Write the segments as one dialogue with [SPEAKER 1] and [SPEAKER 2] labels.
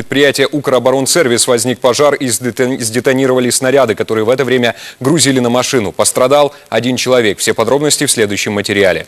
[SPEAKER 1] предприятия «Укроборонсервис» возник пожар и сдетон- сдетонировали снаряды, которые в это время грузили на машину. Пострадал один человек. Все подробности в следующем материале.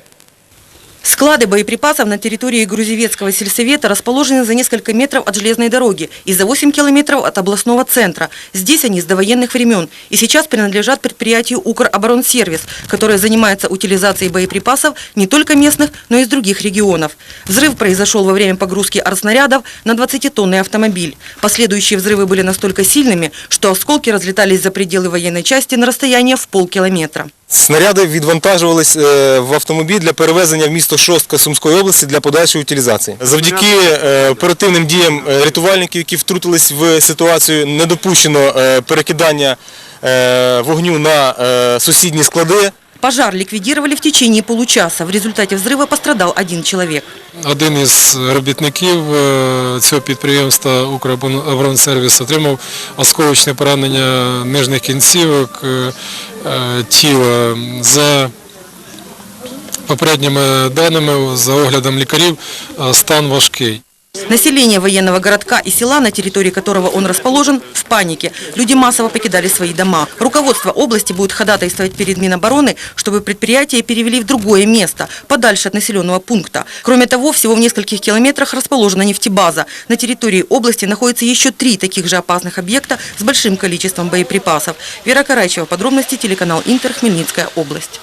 [SPEAKER 2] Склады боеприпасов на территории Грузевецкого сельсовета расположены за несколько метров от железной дороги и за 8 километров от областного центра. Здесь они с довоенных времен и сейчас принадлежат предприятию «Укроборонсервис», которое занимается утилизацией боеприпасов не только местных, но и из других регионов. Взрыв произошел во время погрузки артснарядов на 20-тонный автомобиль. Последующие взрывы были настолько сильными, что осколки разлетались за пределы военной части на расстояние в полкилометра.
[SPEAKER 3] Снаряди відвантажувались е, в автомобіль для перевезення в місто Шостка Сумської області для подальшої утилізації. Завдяки е, оперативним діям е, рятувальників, які втрутились в ситуацію, не допущено е, перекидання вогню на сусідні склади.
[SPEAKER 2] Пожар ликвидировали в течение получаса. В результате взрыва пострадал один человек.
[SPEAKER 4] Один із робітників е, цього підприємства «Укроборонсервіс» отримав осколочне поранення нижніх кінцівок е, е, тіла. За попередніми даними, за оглядом лікарів, стан важкий.
[SPEAKER 2] Население военного городка и села, на территории которого он расположен, в панике. Люди массово покидали свои дома. Руководство области будет ходатайствовать перед Минобороны, чтобы предприятие перевели в другое место, подальше от населенного пункта. Кроме того, всего в нескольких километрах расположена нефтебаза. На территории области находится еще три таких же опасных объекта с большим количеством боеприпасов. Вера Карачева, подробности, телеканал Интер, Хмельницкая область.